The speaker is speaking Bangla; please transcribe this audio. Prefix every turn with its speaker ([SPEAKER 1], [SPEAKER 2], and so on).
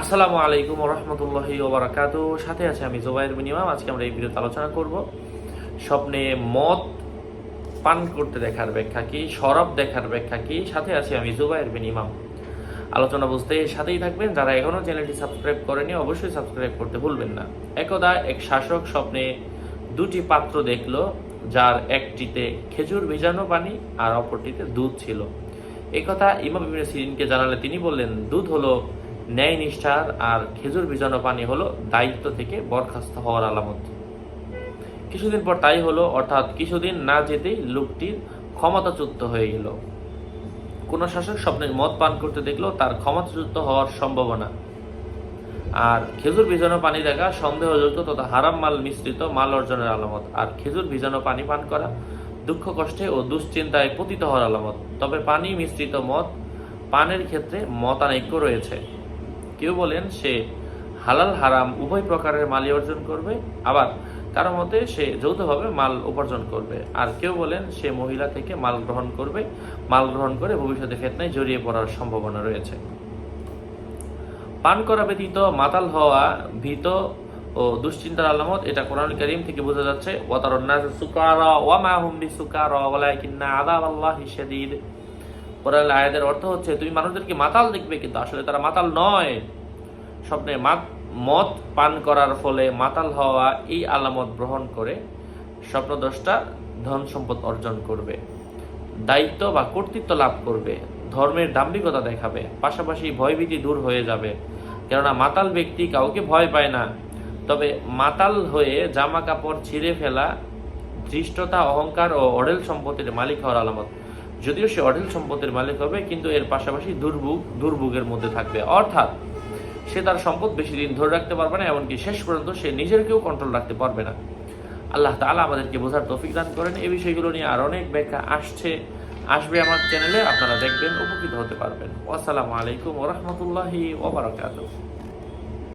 [SPEAKER 1] আসসালামু আলাইকুম রহমতুল্লাহি ওবরাকাতু সাথে আছে আমি জোবাইর মিনিমাম আজকে আমরা এই ভিডিওতে আলোচনা করব স্বপ্নে মদ পান করতে দেখার ব্যাখ্যা কি, সরব দেখার ব্যাখ্যা কি? সাথে আছে আমি জুবাইর মিনিমাম আলোচনা বুঝতে সাথেই থাকবেন। যারা এখনও চ্যানেলটি সাবস্ক্রাইব করেনি অবশ্যই সাবস্ক্রাইব করতে ভুলবেন না। একদা এক শাসক স্বপ্নে দুটি পাত্র দেখল, যার একটিতে খেজুর ভেজানো পানি আর অপরটিতে দুধ ছিল। একথা ইমাম সিরিনকে জানালে তিনি বললেন, দুধ হলো ন্যায় নিষ্ঠার আর খেজুর ভিজানো পানি হলো দায়িত্ব থেকে বরখাস্ত হওয়ার আলামত। কিছুদিন পর তাই হলো, অর্থাৎ কিছুদিন না যেতেই লোকটির ক্ষমতাচ্যুত হয়ে গেল। কোনো শাসক স্বপ্নে মদ পান করতে দেখল, তার ক্ষমতাচ্যুত হওয়ার সম্ভাবনা। আর খেজুর ভিজানো পানি দেখা সন্দেহযুক্ত তথা হারাম মাল মিশ্রিত মাল অর্জনের আলামত। আর খেজুর ভিজানো পানি পান করা দুঃখ, কষ্টে ও দুশ্চিন্তায় পতিত হওয়ার আলামত। তবে পানি মিশ্রিত মদ পানের ক্ষেত্রে মতানৈক্য রয়েছে। কেউ বলেন সে হালাল, হারাম, উভয় প্রকারের মালই অর্জন করবে, আবার কারও মতে সে যৌথভাবে মাল উপার্জন করবে। আর কেউ বলেন সে মহিলা থেকে মাল গ্রহণ করবে, মাল গ্রহণ করে ভবিষ্যতে ফেতনায় জড়িয়ে পড়ার সম্ভাবনা রয়েছে। পান করা ব্যতীত, মাতাল হওয়া ভীত ও দুশ্চিন্তার আলামত, এটা কোরআন করিম থেকে বোঝা যাচ্ছে। ওয়াতারন্নাস সুকারা, ওয়া মা হুম বিসুকারা, ওয়ালাকিন্না আযাবাল্লাহি শাদীদ। কোরআন আয়াতের অর্থ হচ্ছে, তুমি মানুষদেরকে মাতাল দেখবে কিন্তু আসলে তারা মাতাল নয়। স্বপ্নে মদ পান করার ফলে মাতাল হওয়া এই আলামত গ্রহণ করে স্বপ্নদ্রষ্টা ধন সম্পদ অর্জন করবে, দায়িত্ব বা কর্তৃত্ব লাভ করবে, ধর্মের দাম্ভিকতা দেখাবে, পাশাপাশি ভয়ভীতি দূর হয়ে যাবে। কেননা মাতাল ব্যক্তি কাউকে ভয় পায় না। তবে মাতাল হয়ে জামা কাপড় ছিঁড়ে ফেলা, ধৃষ্টতা, অহংকার ও অঢেল সম্পত্তির মালিক হওয়ার আলামত যদিও সে অঢেল সম্পদের মালিক হবে, কিন্তু এর পাশাপাশি দুর্ভোগ, দুর্ভোগের মধ্যে থাকবে। অর্থাৎ, সে তার সম্পদ বেশি দিন ধরে রাখতে পারবে না, এমনকি শেষ পর্যন্ত সে নিজেরকেও কন্ট্রোল রাখতে পারবে না। আল্লাহ তাআলা আমাদেরকে বোঝার তৌফিক দান করেন। এই বিষয়গুলো নিয়ে আর অনেক ব্যাখ্যা আসছে, আসবে আমার চ্যানেলে আপনারা দেখবেন, উপকৃত হতে পারবেন। আসসালামু আলাইকুম ওরহমতুল্লাহি ওবরাকাতুহ